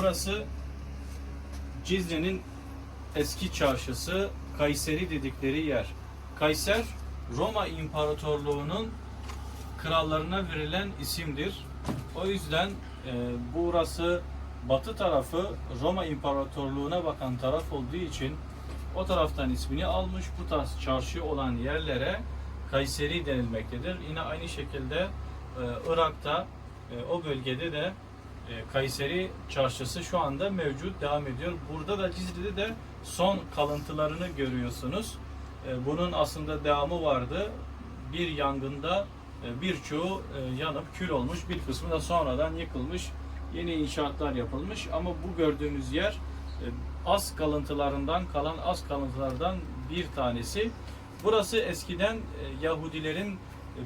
Burası Cizre'nin eski çarşısı Kayseri dedikleri yer. Kayser Roma İmparatorluğu'nun krallarına verilen isimdir. O yüzden e, burası batı tarafı Roma İmparatorluğu'na bakan taraf olduğu için o taraftan ismini almış. Bu tarz çarşı olan yerlere Kayseri denilmektedir. Yine aynı şekilde e, Irak'ta e, o bölgede de Kayseri çarşısı şu anda mevcut devam ediyor. Burada da Cizre'de de son kalıntılarını görüyorsunuz. E, Bunun aslında devamı vardı. Bir yangında e, birçoğu e, yanıp kül olmuş. Bir kısmı da sonradan yıkılmış. Yeni inşaatlar yapılmış ama bu gördüğünüz yer e, az kalıntılarından kalan az kalıntılardan bir tanesi. Burası eskiden e, Yahudilerin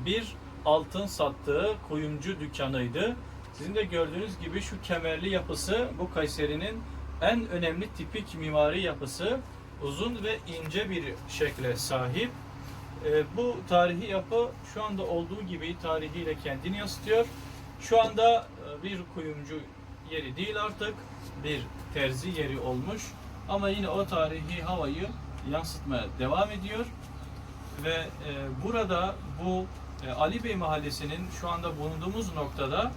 bir altın sattığı kuyumcu dükkanıydı. Sizin de gördüğünüz gibi şu kemerli yapısı bu Kayseri'nin en önemli tipik mimari yapısı. Uzun ve ince bir şekle sahip. E, bu tarihi yapı şu anda olduğu gibi tarihiyle kendini yansıtıyor. Şu anda e, bir kuyumcu yeri değil artık, bir terzi yeri olmuş. Ama yine o tarihi havayı yansıtmaya devam ediyor. Ve e, burada bu e, Ali Bey Mahallesi'nin şu anda bulunduğumuz noktada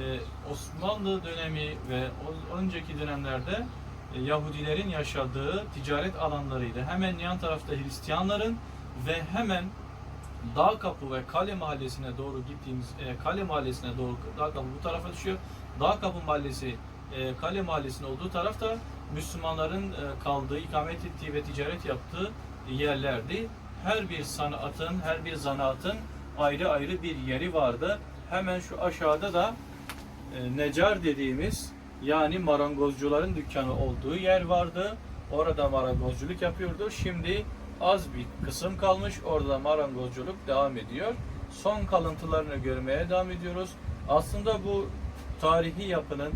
e, Osmanlı dönemi ve önceki dönemlerde e, Yahudilerin yaşadığı ticaret alanlarıydı. Hemen yan tarafta Hristiyanların ve hemen Dağ Kapı ve Kale Mahallesi'ne doğru gittiğimiz e, Kale Mahallesi'ne doğru Dağ Kapı bu tarafa düşüyor. Dağ Kapı Mahallesi e, Kale Mahallesi'nin olduğu tarafta Müslümanların kaldığı, ikamet ettiği ve ticaret yaptığı yerlerdi. Her bir sanatın, her bir zanaatın ayrı ayrı bir yeri vardı. Hemen şu aşağıda da Necar dediğimiz yani marangozcuların dükkanı olduğu yer vardı. Orada marangozculuk yapıyordu. Şimdi az bir kısım kalmış. Orada marangozculuk devam ediyor. Son kalıntılarını görmeye devam ediyoruz. Aslında bu tarihi yapının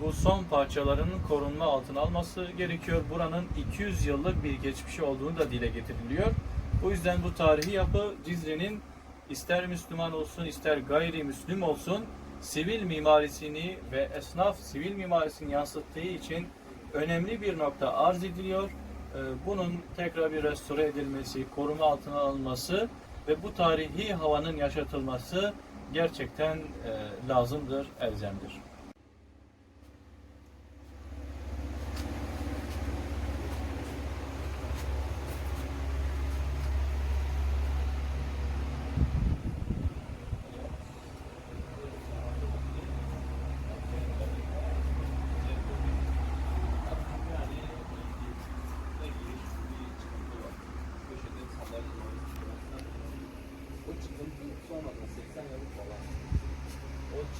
bu son parçalarının korunma altına alması gerekiyor. Buranın 200 yıllık bir geçmişi olduğunu da dile getiriliyor. Bu yüzden bu tarihi yapı Cizre'nin ister Müslüman olsun ister gayrimüslim olsun sivil mimarisini ve esnaf sivil mimarisini yansıttığı için önemli bir nokta arz ediliyor. Ee, Bunun tekrar bir restore edilmesi, koruma altına alınması ve bu tarihi havanın yaşatılması gerçekten e, lazımdır, elzemdir. O çıkıntı sonradan 80 yıllık falan.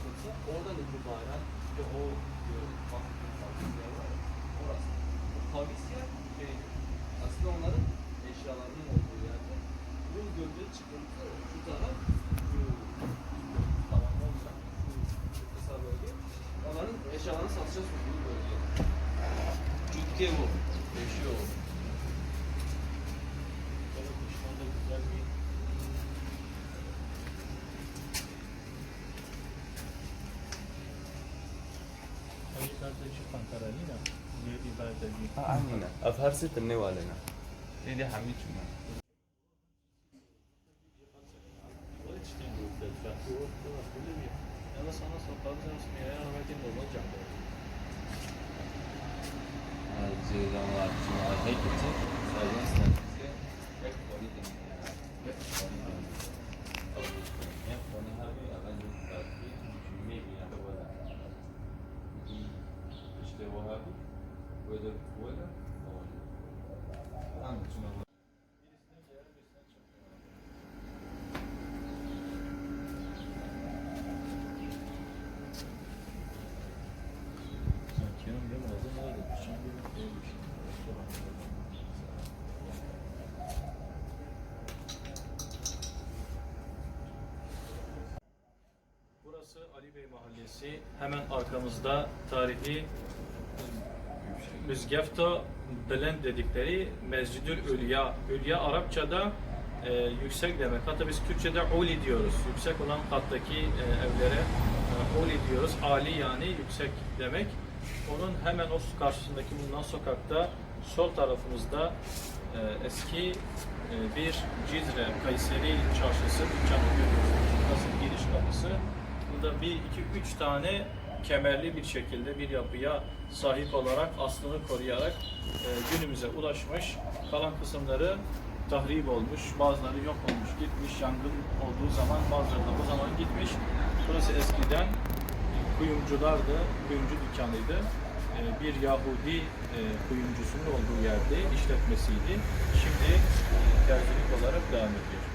Çıkıntı oradan itibaren işte o e, bahsettiğim kavis yer var ya, orası. O kavis yer şey, aslında onların eşyalarının olduğu yerde. Bu gördüğü çıkıntı şu taraf şu tamam olacak. Şu kısa bölge. Onların eşyalarını satışa sunduğu bölge. Cükke bu. Eşya Amina. Af her şey tınne valena. Dedi hamid cuma. Cezamlar, cumalar, hep için, sayın sınavı, hep politik. Mahallesi. Hemen arkamızda tarihi Müzgefta Belen dedikleri Mescidül Ülya. Ülya Arapçada e, yüksek demek. Hatta biz Türkçe'de uli diyoruz. Yüksek olan kattaki e, evlere e, uli diyoruz. Ali yani yüksek demek. Onun hemen o karşısındaki bulunan sokakta sol tarafımızda e, eski e, bir Cizre Kayseri çarşısı dükkanı görüyorsunuz. Burası giriş kapısı. Burada bir, iki, üç tane kemerli bir şekilde bir yapıya sahip olarak aslını koruyarak e, günümüze ulaşmış. Kalan kısımları tahrip olmuş, bazıları yok olmuş, gitmiş, yangın olduğu zaman bazıları da o zaman gitmiş. Burası eskiden kuyumculardı, kuyumcu dükkanıydı. E, bir Yahudi e, kuyumcusunun olduğu yerde işletmesiydi. Şimdi e, terzilik olarak devam ediyor.